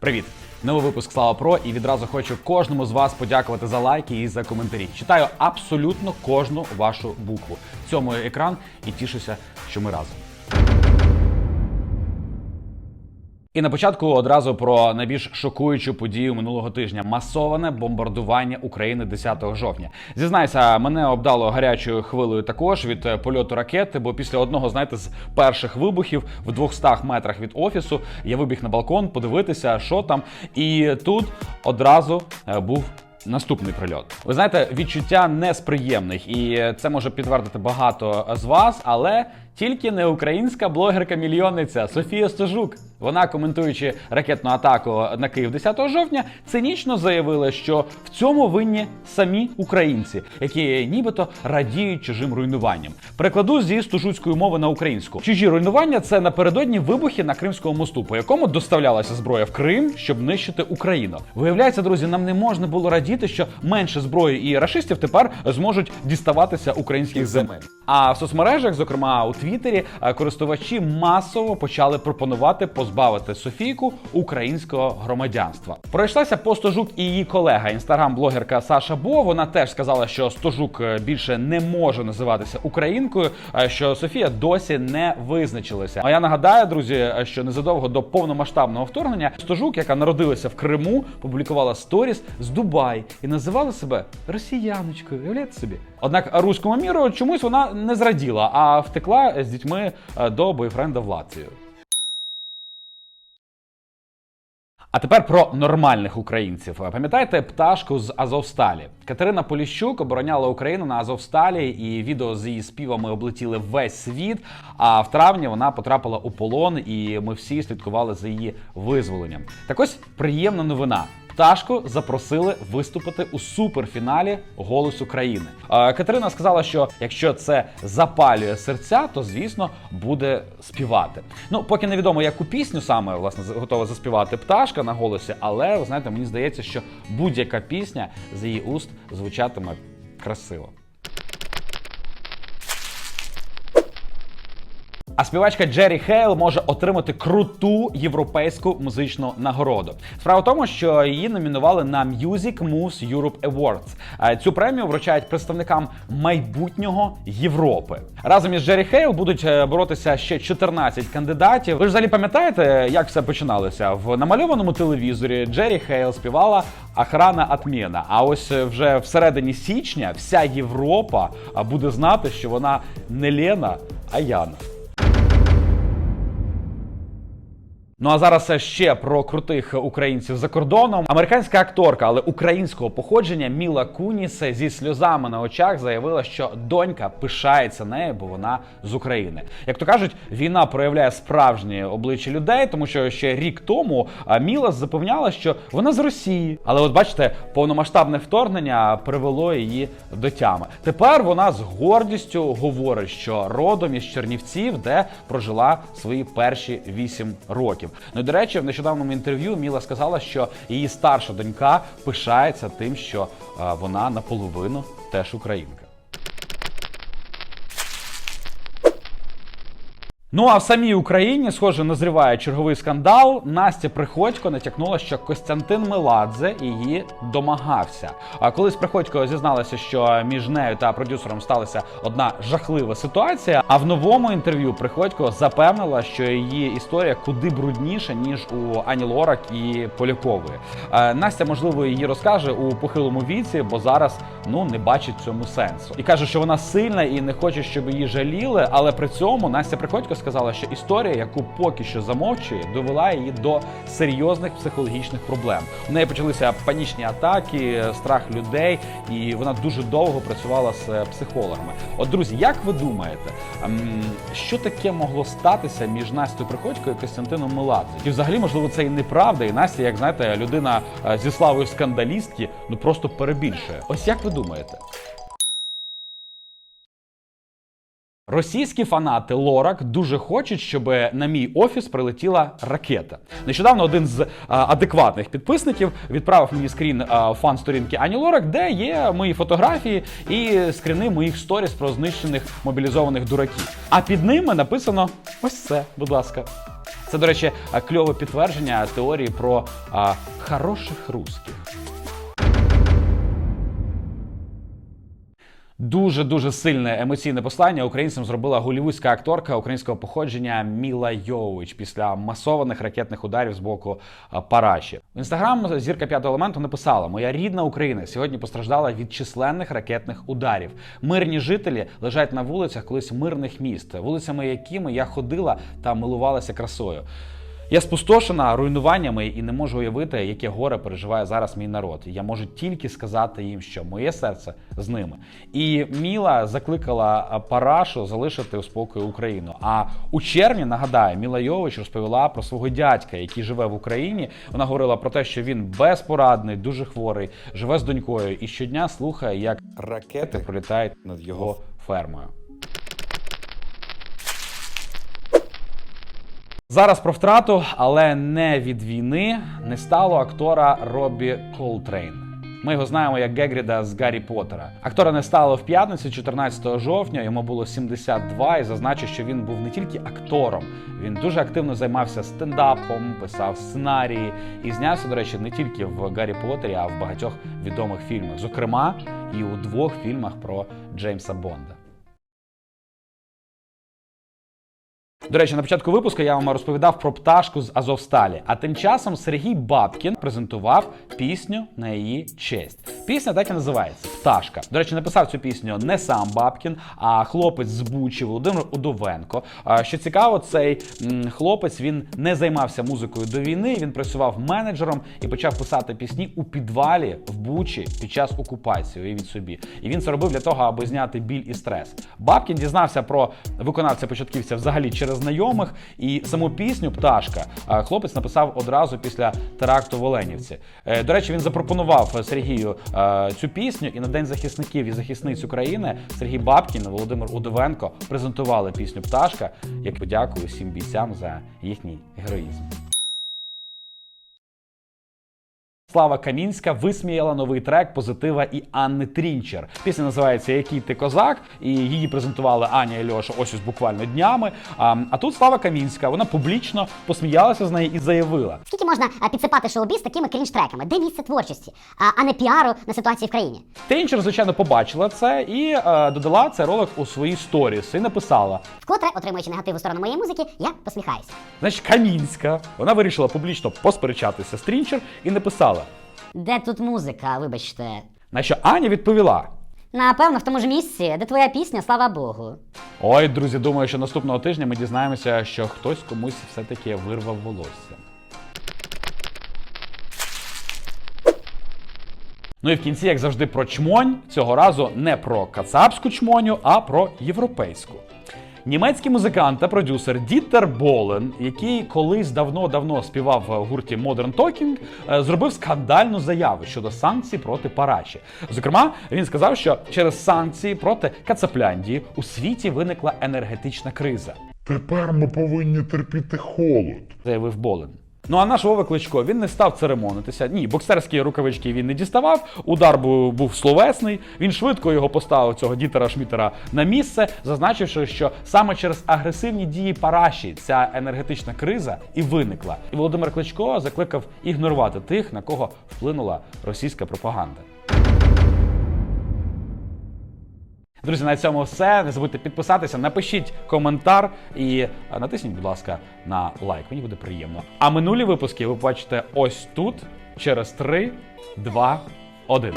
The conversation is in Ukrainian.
Привіт! Новий випуск Слава Про і відразу хочу кожному з вас подякувати за лайки і за коментарі. Читаю абсолютно кожну вашу букву. Цьому екран і тішуся, що ми разом. І на початку одразу про найбільш шокуючу подію минулого тижня масоване бомбардування України 10 жовтня. Зізнайся, мене обдало гарячою хвилею також від е, польоту ракети, бо після одного, знаєте, з перших вибухів в 200 метрах від офісу я вибіг на балкон подивитися, що там. І тут одразу е, був. Наступний прильот. Ви знаєте, відчуття не і це може підтвердити багато з вас, але тільки не українська блогерка-мільйонниця Софія Стожук. Вона, коментуючи ракетну атаку на Київ 10 жовтня, цинічно заявила, що в цьому винні самі українці, які нібито радіють чужим руйнуванням. Перекладу зі стужуцької мови на українську. Чужі руйнування це напередодні вибухи на Кримському мосту, по якому доставлялася зброя в Крим, щоб нищити Україну. Виявляється, друзі, нам не можна було радіти, що менше зброї і рашистів тепер зможуть діставатися українських земель. А в соцмережах, зокрема у Твіттері, е, користувачі масово почали пропонувати позбавити Софійку українського громадянства. Пройшлася по Стожук і її колега, інстаграм-блогерка Саша Бо. Вона теж сказала, що Стожук е, більше не може називатися українкою, е, що Софія досі не визначилася. А я нагадаю, друзі, що незадовго до повномасштабного вторгнення Стожук, яка народилася в Криму, публікувала сторіс з Дубай і називала себе росіяночкою. Уявляєте собі? Однак руському міру чомусь вона не зраділа, а втекла з дітьми е, до бойфренда в Латвію. А тепер про нормальних українців. Пам'ятаєте пташку з Азовсталі? Катерина Поліщук обороняла Україну на Азовсталі, і відео з її співами облетіли весь світ. А в травні вона потрапила у полон, і ми всі слідкували за її визволенням. Так ось приємна новина. Пташку запросили виступити у суперфіналі Голос України. Катерина сказала, що якщо це запалює серця, то звісно буде співати. Ну, поки невідомо, яку пісню саме власне готова заспівати пташка на голосі, але ви знаєте, мені здається, що будь-яка пісня з її уст звучатиме красиво. А співачка Джері Хейл може отримати круту європейську музичну нагороду. Справа в тому, що її номінували на Music Moves Europe Awards. Цю премію вручають представникам майбутнього Європи. Разом із Джері Хейл будуть е, боротися ще 14 кандидатів. Ви ж взагалі пам'ятаєте, як все починалося? В намальованому телевізорі Джері Хейл співала Охрана Атмєна. А ось е, вже всередині січня вся Європа буде знати, що вона не Лена, а Яна. Ну а зараз ще про крутих українців за кордоном. Американська акторка, але українського походження Міла Куніс зі сльозами на очах заявила, що донька пишається нею, бо вона з України. Як то кажуть, війна проявляє справжнє обличчя людей, тому що ще рік тому Міла запевняла, що вона з Росії. Але от бачите, повномасштабне вторгнення привело її до тями. Тепер вона з гордістю говорить, що родом із Чернівців, де прожила свої перші вісім років. Ну і до речі, в нещодавному інтерв'ю Міла сказала, що її старша донька пишається тим, що е, вона наполовину теж українка. Ну а в самій Україні, схоже, назріває черговий скандал. Настя Приходько натякнула, що Костянтин Меладзе її домагався. А колись Приходько зізналася, що між нею та продюсером сталася одна жахлива ситуація. А в новому інтерв'ю Приходько запевнила, що її історія куди брудніша ніж у Ані Лорак і Полякової. Е, Настя, можливо, її розкаже у похилому віці, бо зараз ну не бачить цьому сенсу. І каже, що вона сильна і не хоче, щоб її жаліли. Але при цьому Настя Приходько сказала, що історія, яку поки що замовчує, довела її до серйозних психологічних проблем. У неї почалися панічні атаки, страх людей, і вона дуже довго працювала з е, психологами. От, друзі, як ви думаєте, ем, що таке могло статися між Настю Приходько і Костянтином Меладзе? І взагалі, можливо, це і неправда, і Настя, як знаєте, людина е, зі славою скандалістки, ну просто перебільшує. Ось як ви думаєте? Російські фанати Лорак дуже хочуть, щоб на мій офіс прилетіла ракета. Нещодавно один з а, адекватних підписників відправив мені скрін а, фан-сторінки Ані Лорак, де є мої фотографії і скріни моїх сторіс про знищених мобілізованих дураків. А під ними написано ось це, будь ласка. Це, до речі, кльове підтвердження теорії про а, хороших русських. Дуже дуже сильне емоційне послання українцям зробила голівудська акторка українського походження Міла Йович після масованих ракетних ударів з боку Параші. В інстаграм зірка п'ятого елементу написала: Моя рідна Україна сьогодні постраждала від численних ракетних ударів. Мирні жителі лежать на вулицях колись мирних міст, вулицями якими я ходила та милувалася красою. Я спустошена руйнуваннями і не можу уявити, яке горе переживає зараз мій народ. Я можу тільки сказати їм, що моє серце з ними. І Міла закликала Парашу залишити у спокої Україну. А у червні нагадаю, Міла Йович розповіла про свого дядька, який живе в Україні. Вона говорила про те, що він безпорадний, дуже хворий, живе з донькою і щодня слухає, як ракети пролітають над його фермою. Зараз про втрату, але не від війни, не стало актора Робі Колтрейн. Ми його знаємо як Гегріда з Гаррі Поттера. Актора не стало в п'ятницю, 14 жовтня. Йому було 72, і зазначу, що він був не тільки актором, він дуже активно займався стендапом, писав сценарії і знявся, до речі, не тільки в Гаррі Поттері, а в багатьох відомих фільмах, зокрема, і у двох фільмах про Джеймса Бонда. До речі, на початку випуску я вам розповідав про пташку з Азовсталі. А тим часом Сергій Бабкін презентував пісню на її честь. Пісня так і називається Пташка. До речі, написав цю пісню не сам Бабкін, а хлопець з Бучі Володимир Удовенко. Що цікаво, цей хлопець він не займався музикою до війни. Він працював менеджером і почав писати пісні у підвалі в Бучі під час окупації. Уявіть собі. І він це робив для того, аби зняти біль і стрес. Бабкін дізнався про виконавця початківця взагалі через знайомих, і саму пісню Пташка хлопець написав одразу після теракту в Оленівці. Е, До речі, він запропонував Сергію е, цю пісню, і на День захисників і захисниць України Сергій Бабкін, Володимир Удовенко презентували пісню Пташка як подяку усім бійцям за їхній героїзм. Слава Камінська висміяла новий трек позитива і Анни Трінчер. Пісня називається Який ти козак, і її презентували Аня і Льоша ось ось буквально днями. А, а тут Слава Камінська, вона публічно посміялася з неї і заявила: Скільки можна підсипати шоу-біз такими крінж-треками? Де місце творчості, а, а не піару на ситуації в країні? Трінчер, звичайно, побачила це і е, додала цей ролик у свої сторіс і написала: Вкотре, отримуючи негативну сторону моєї музики, я посміхаюся. значить, Камінська. Вона вирішила публічно посперечатися з Трінчер і написала. Де тут музика, вибачте? На що Аня відповіла: Напевно, в тому ж місці, де твоя пісня, слава Богу. Ой, друзі, думаю, що наступного тижня ми дізнаємося, що хтось комусь все-таки вирвав волосся. Ну і в кінці, як завжди, про чмонь. Цього разу не про кацапську чмоню, а про європейську. Німецький музикант та продюсер Дітер Болен, який колись давно-давно співав в гурті Modern Talking, е, зробив скандальну заяву щодо санкцій проти Параші. Зокрема, він сказав, що через санкції проти Кацапляндії у світі виникла енергетична криза. Тепер ми повинні терпіти холод. заявив Болен. Ну а наш Вова Кличко він не став церемонитися. Ні, боксерські рукавички він не діставав. Удар був, був словесний. Він швидко його поставив цього дітера Шмітера на місце, зазначивши, що саме через агресивні дії Параші ця енергетична криза і виникла. І Володимир Кличко закликав ігнорувати тих, на кого вплинула російська пропаганда. Друзі, на цьому все. Не забудьте підписатися, напишіть коментар і е, натисніть, будь ласка, на лайк. Мені буде приємно. А минулі випуски ви побачите ось тут через 3, 2, 1.